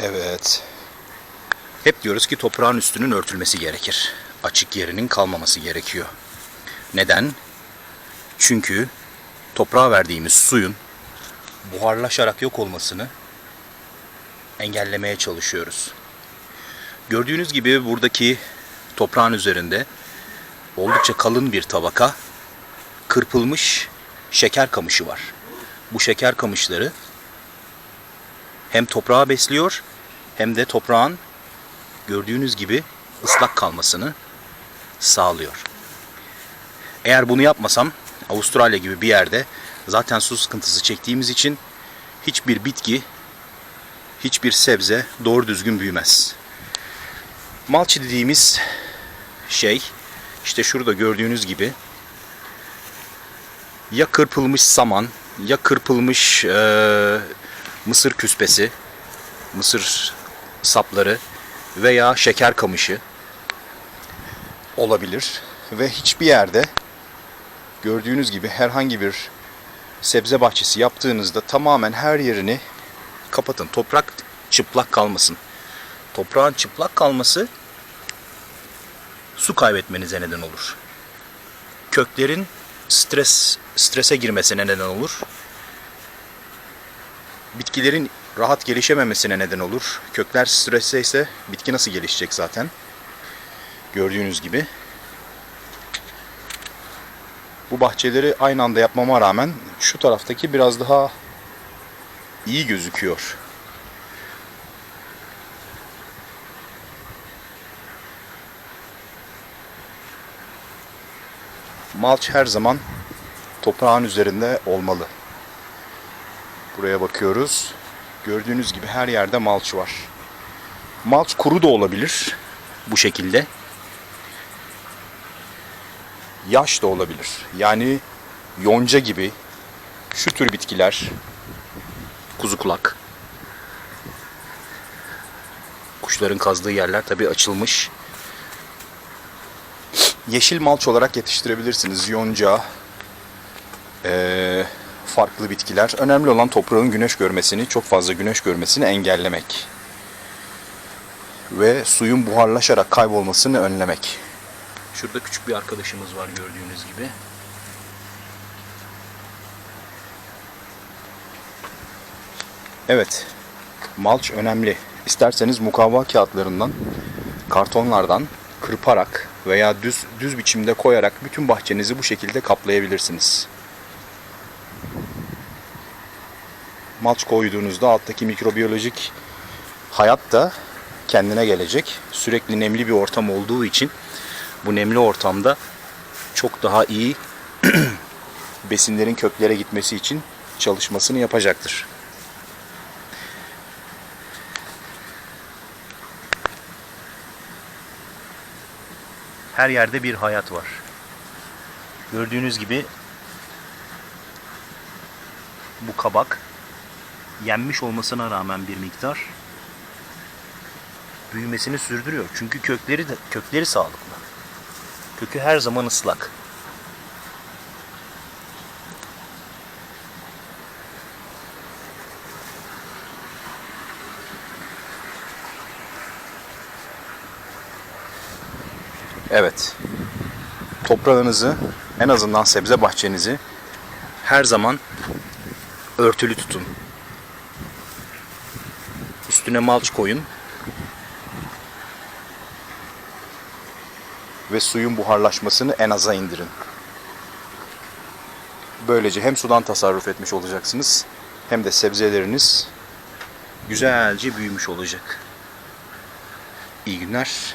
Evet. Hep diyoruz ki toprağın üstünün örtülmesi gerekir. Açık yerinin kalmaması gerekiyor. Neden? Çünkü toprağa verdiğimiz suyun buharlaşarak yok olmasını engellemeye çalışıyoruz. Gördüğünüz gibi buradaki toprağın üzerinde oldukça kalın bir tabaka kırpılmış şeker kamışı var. Bu şeker kamışları hem toprağı besliyor hem de toprağın gördüğünüz gibi ıslak kalmasını sağlıyor. Eğer bunu yapmasam Avustralya gibi bir yerde zaten su sıkıntısı çektiğimiz için hiçbir bitki, hiçbir sebze doğru düzgün büyümez. Malçı dediğimiz şey işte şurada gördüğünüz gibi ya kırpılmış saman ya kırpılmış mısır küspesi, mısır sapları veya şeker kamışı olabilir. Ve hiçbir yerde gördüğünüz gibi herhangi bir sebze bahçesi yaptığınızda tamamen her yerini kapatın. Toprak çıplak kalmasın. Toprağın çıplak kalması su kaybetmenize neden olur. Köklerin stres strese girmesine neden olur. Bitkilerin rahat gelişememesine neden olur. Kökler streste ise bitki nasıl gelişecek zaten? Gördüğünüz gibi. Bu bahçeleri aynı anda yapmama rağmen şu taraftaki biraz daha iyi gözüküyor. Malç her zaman toprağın üzerinde olmalı. Buraya bakıyoruz. Gördüğünüz gibi her yerde malç var. Malç kuru da olabilir bu şekilde. Yaş da olabilir. Yani yonca gibi şu tür bitkiler kuzu kulak kuşların kazdığı yerler tabi açılmış. Yeşil malç olarak yetiştirebilirsiniz. Yonca, eee, farklı bitkiler. Önemli olan toprağın güneş görmesini, çok fazla güneş görmesini engellemek. Ve suyun buharlaşarak kaybolmasını önlemek. Şurada küçük bir arkadaşımız var gördüğünüz gibi. Evet, malç önemli. İsterseniz mukavva kağıtlarından, kartonlardan kırparak veya düz düz biçimde koyarak bütün bahçenizi bu şekilde kaplayabilirsiniz. Malç koyduğunuzda alttaki mikrobiyolojik hayat da kendine gelecek. Sürekli nemli bir ortam olduğu için bu nemli ortamda çok daha iyi besinlerin köklere gitmesi için çalışmasını yapacaktır. Her yerde bir hayat var. Gördüğünüz gibi bu kabak yenmiş olmasına rağmen bir miktar büyümesini sürdürüyor. Çünkü kökleri de kökleri sağlıklı. Kökü her zaman ıslak. Evet. Toprağınızı en azından sebze bahçenizi her zaman örtülü tutun. Üstüne malç koyun. Ve suyun buharlaşmasını en aza indirin. Böylece hem sudan tasarruf etmiş olacaksınız hem de sebzeleriniz güzelce büyümüş olacak. İyi günler.